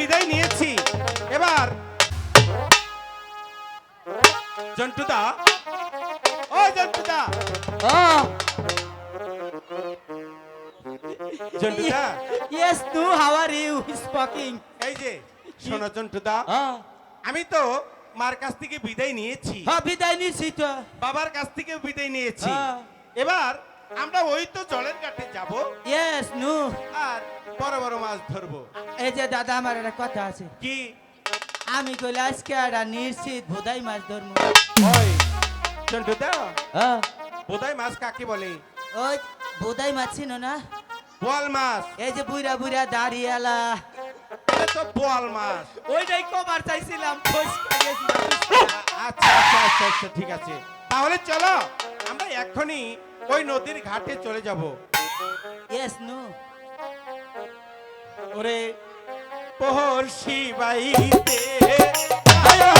বিদায় নিয়েছি। এবার জন্টুদা ও জন্টুদা জন্টুদা yes, no, how are you? Speaking. এই যে শোনো জন্টুদা Oh, আমি তো মার কাছ থেকে বিদায় নিয়েছি। হ্যাঁ বিদায় নিয়েছি তো। বাবার কাছ থেকে বিদায় নিয়েছি। হ্যাঁ। এবার আমরা ওই তো জলের ঘাটে যাব। ইয়েস নু আর বড় বড় মাছ ধরবো। এই যে দাদা আমার একটা কথা আছে। কি? আমি কইলে আজকে একটা নিশ্চিত ভোদাই মাছ ধরবো। ওই জন্টুদা হ্যাঁ। বোধাই মাছ কাকে বলে? ওই ভোদাই মাছ ছিল না? বোয়াল মাছ। এই যে বুড়া বুড়া দাঁড়িয়ালা। তো বোয়াল মাছ। ওইটাই কবার চাইছিলাম। আচ্ছা আচ্ছা আচ্ছা আচ্ছা ঠিক আছে। তাহলে চলো আমরা এখনই ওই নদীর ঘাটে চলে যাব। ইয়েস নু ওরে পোহর শিবাইতে। আয়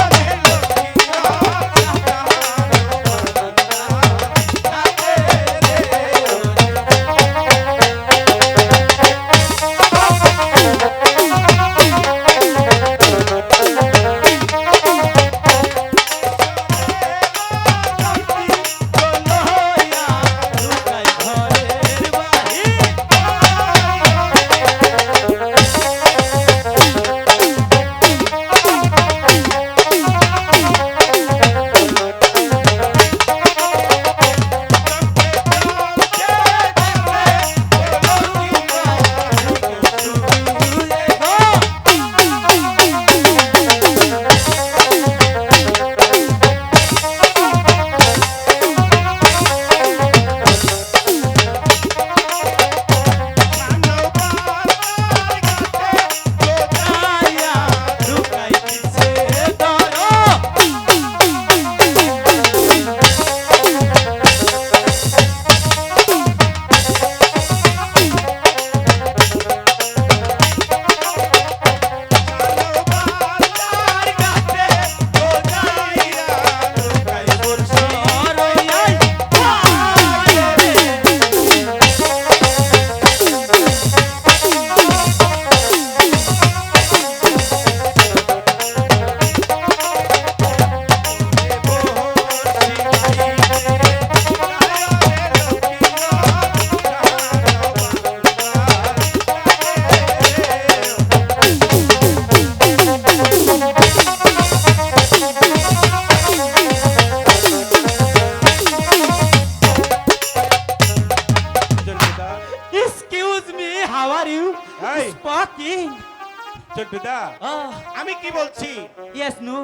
Oh, আমি কি বলছি? ইয়েস নু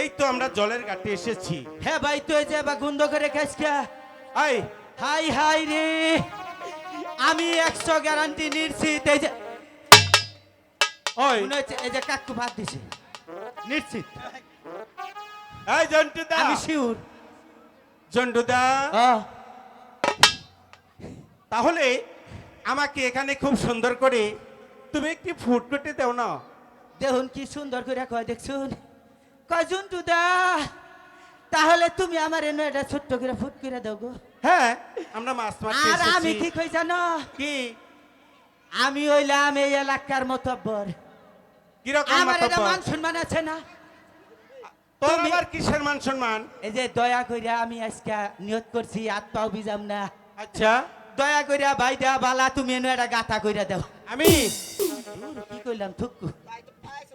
এই তো আমরা জলের ঘাটে এসেছি। হ্যাঁ ভাই তুই যে বা গুন্দ করে খাইska আই হাই। হাই রে। আমি একশো গ্যারান্টি নিশ্চিত এই যে ওই। মনে হচ্ছে এই যে কাকু ভাত দিছে। নিশ্চিত। এই জন্টুদা। আমি শিওর জন্টুদা। তাহলে আমাকে এখানে খুব সুন্দর করে তুমি একটি ফুট কেটে দাও না। দেখুন কি সুন্দর করে কয় দেখছুন? কয়জন টুদা তাহলে তুমি আমার এনে এটা ছোট্ট করে ফুট করে দাও গো। হ্যাঁ আমরা মাছ মারতে আর আমি কি কই জানো? কি? আমি হইলাম এই এলাকার মতব্বর। কীরকম আমার এটা? মান সম্মান আছে না? তোর তুমি- আবার কিসের মান সম্মান? এই যে দয়া কইরা আমি আজকে নিয়ত করছি পাও বিজাম না। আচ্ছা। দয়া কইরা বাইদা বালা তুমি এনে একটা গাথা কইরা দাও। আমি। কি কইলাম থুকু?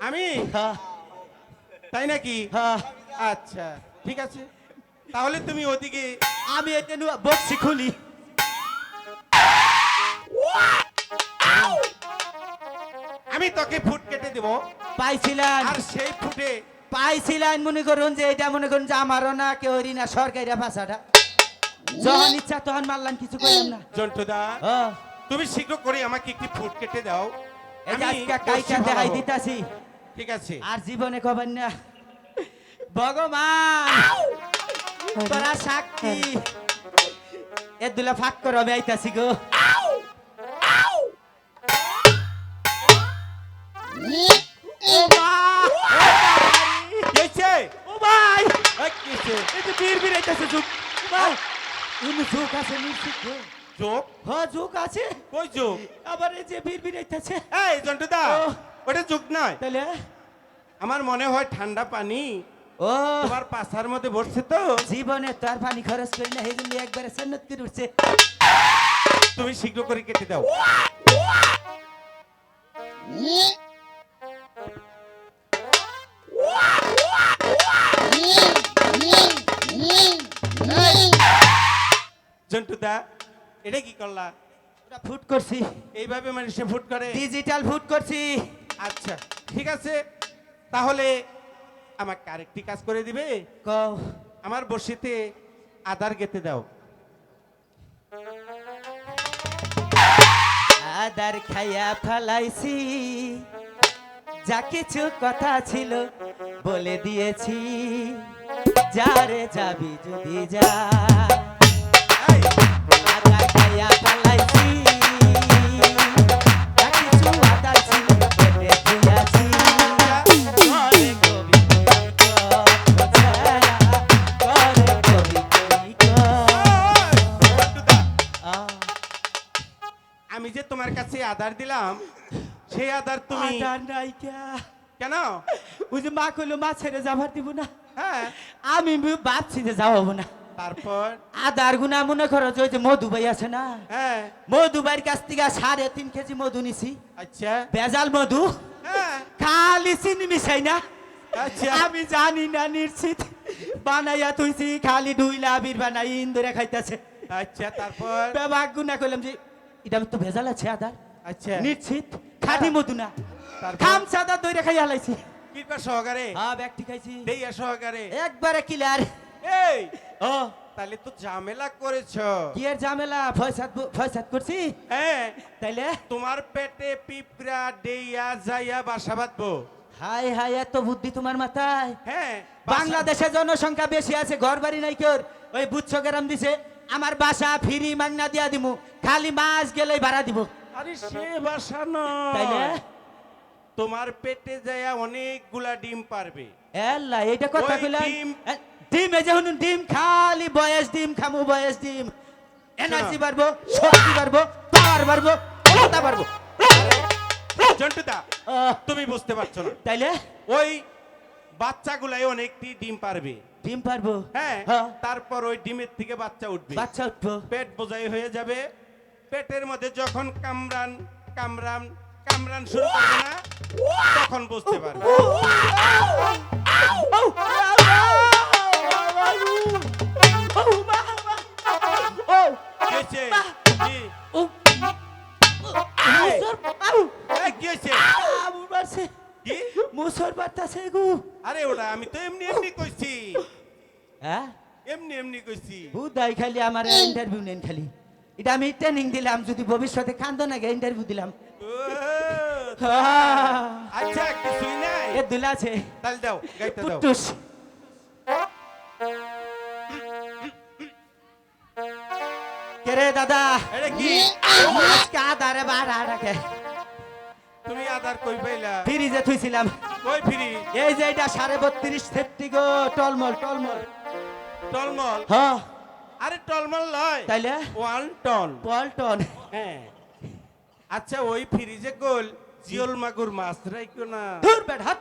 আমি। হ্যাঁ তাই নাকি? হ্যাঁ আচ্ছা ঠিক আছে। তাহলে তুমি ওদিকে আমি এটা বক্সি খুলি। আমি তোকে ফুট কেটে দেব। পাইছিলেন আর সেই ফুটে পাইছিলেন মনে করুন যে এটা মনে করুন যে আমারও না কেউরই না সরকারি ভাষাটা। যখন ইচ্ছা তখন মারলাম কিছু করলাম না। জন্টুদা। ও, তুমি শীঘ্র করে আমাকে একটি ফুট কেটে দাও। এই আমি কাইটা দেখাই দিতাছি। ঠিক আছে। আর জীবনে কবেন না। ভগবান তোরা সাক্ষী। এ দুলা ফাঁক করো আমি আইতাছি গো। ভাই এই, যে বীর বীর আইতাছে যুগ ভাই ইনু যোগ আছে নিশ্চিত যোগ হ্যাঁ যোগ আছে। কই যোগ আবার এই যে বীর বীর আইতাছে এই জন্টুদা ও। ওটা যুগ নয়। তাহলে? আমার মনে হয় ঠান্ডা পানি। ও। তোমার পাশার মধ্যে বসছে তো। জীবনে তার পানি খরচ করি না এই জন্য একবারে সন্নত করে উঠছে তুমি শীঘ্র করে কেটে দাও। জন্টুদা এটা কি করলা? ওটা ফুট করছি। এইভাবে মানুষে ফুট করে? ডিজিটাল ফুট করছি। আচ্ছা ঠিক আছে। তাহলে আমাকে আরেকটি কাজ করে দিবে? কও। আমার বসিতে আদার গেতে দাও। আদার খাইয়া ফালাইছি। যা কিছু কথা ছিল বলে দিয়েছি। যারে যাবি যদি যা। আমি যে তোমার কাছে আদার দিলাম সেই আদার তুমি নাইকা কেন? ওই যে মা কইলো মা ছেড়ে যাবার দিব না। হ্যাঁ। আমি ভাবছি যে যাব না। তারপর? আদার গুনা মনে করো যে ওই যে মধু ভাই আছে না? হ্যাঁ। মধু ভাইয়ের কাছ থেকে সাড়ে তিন কেজি মধু নিছি। আচ্ছা। বেজাল মধু। হ্যাঁ। খালি চিনি মিশাই না। আচ্ছা। আমি জানি না নিশ্চিত। বানাইয়া তুইছি খালি ডুইলা আবির বানাই ইন্দুরে খাইতেছে। আচ্ছা তারপর? বেবাক গুনা কইলাম যে এটা তো ভেজাল আছে আদার। আচ্ছা। নিশ্চিত। খাঁটি মধু না? খাম সাদা দইরে খাই হালাইছি কৃপা সহকারে? হ্যাঁ ব্যাগটি খাইছি। দেইয়া সহকারে। একবারে কিলার। এই ও তাহলে তো ঝামেলা করেছ। কি এর ঝামেলা? ফয়সাদ ফয়সাদ করছি? হ্যাঁ। তাইলে? তোমার পেটে পিঁপড়া ডেইয়া যাইয়া বাসা বাঁধবো। হাই হাই এত বুদ্ধি তোমার মাথায়? হ্যাঁ বাংলাদেশে জনসংখ্যা বেশি আছে ঘর বাড়ি নাই কেউ ওই বুচ্ছ গ্রাম দিছে আমার বাসা ফিরি মাগনা দিয়া দিমু খালি মাস গেলেই ভাড়া দিব। আরে সে বাসা তাইলে? নয় তোমার পেটে যাইয়া অনেকগুলা ডিম পারবে। এল্লা এইটা কথা ওই কইলাম ডিম- ডিম এই যে হুনুন ডিম খালি বয়স ডিম খামু বয়স ডিম। এনার্জি বাড়বো শক্তি বাড়বো পাওয়ার বাড়বো ক্ষমতা বাড়বো। জন্টুদা তুমি বুঝতে পারছ না। তাইলে? ওই বাচ্চাগুলাই অনেকটি ডিম পারবে। ডিম পারব? হ্যাঁ হ্যাঁ, তারপর ওই ডিমের থেকে বাচ্চা উঠবে। বাচ্চা উঠবো। পেট বোঝাই হয়ে যাবে। পেটের মধ্যে যখন কামরান কামরান কামরান শুরু করবে না তখন বুঝতে পারবে। আরে ওটা আমি তো এমনি এমনি কইছি। হ্যাঁ? এমনি এমনি কইছি। বুদাই খালি আমার ইন্টারভিউ নেন খালি। এটা আমি ট্রেনিং দিলাম যদি ভবিষ্যতে কান্দ না গে ইন্টারভিউ দিলাম। আচ্ছা কিছুই নাই। এ দুলা আছে তাহলে দাও গাইতে দাও। পুটুস। কেরে দাদা? এটা কি? আজকে আদারে বাড়া রাখে। তুমি আদার কই পাইলা? ফ্রিজে থুইছিলাম। কই ফ্রি? এই যে এটা সাড়ে বত্রিশ সেফটি গো টলমল টলমল। টলমল? হ। আরে টলমল লয়। তাইলে? ওয়ান টন পল্টন হ্যাঁ। আচ্ছা ওই ফ্রিজে গোল। জিওল মাগুর মাছ রাইকো না। ধুর বেড হাত।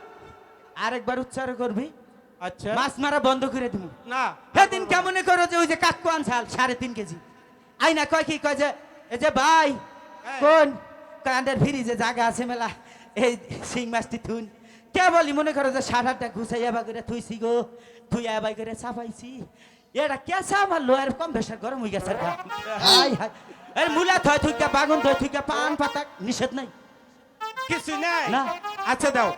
আরেকবার উচ্চারণ করবি। আচ্ছা। মাছ মারা বন্ধ করে দিব না। সেদিন কেমনে করো যে ওই যে কাকু আনছাল সাড়ে তিন কেজি? আই না কয় কি কয় যে এই যে ভাই। কোন? কয় আন্ডার ফ্রিজে জায়গা আছে মেলা। এই শিং মাছটি থুন। কে বলি মনে করো যে সাত আটটা ঘুষাইয়া বা করে থুইছি গো? থুইয়া বাই করে চাপাইছি। এটা কে আমার লোয়ার কম বেশার গরম হয়ে গেছে। হাই হাই। এর মুলা থয় থুইকা বাগুন থয় থুইকা পান পাতা নিষেধ নাই। কিছু নাই। না। আচ্ছা দাও।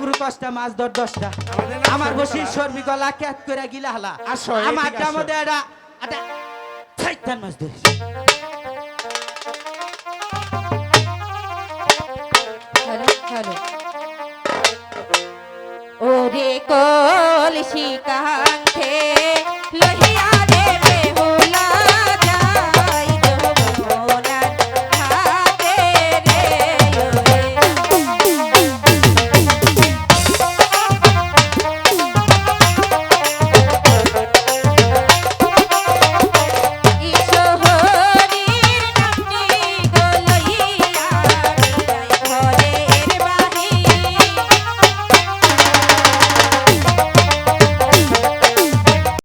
গুরু কষ্টা মাছ দর দশটা। আমার বসি। শর্মি গলা ক্যাত করে গিলা হালা। আমার। মধ্যে এটা এটা ছাইতান মাছ ধরে হ্যালো হ্যালো। ওরে কলসি কাহার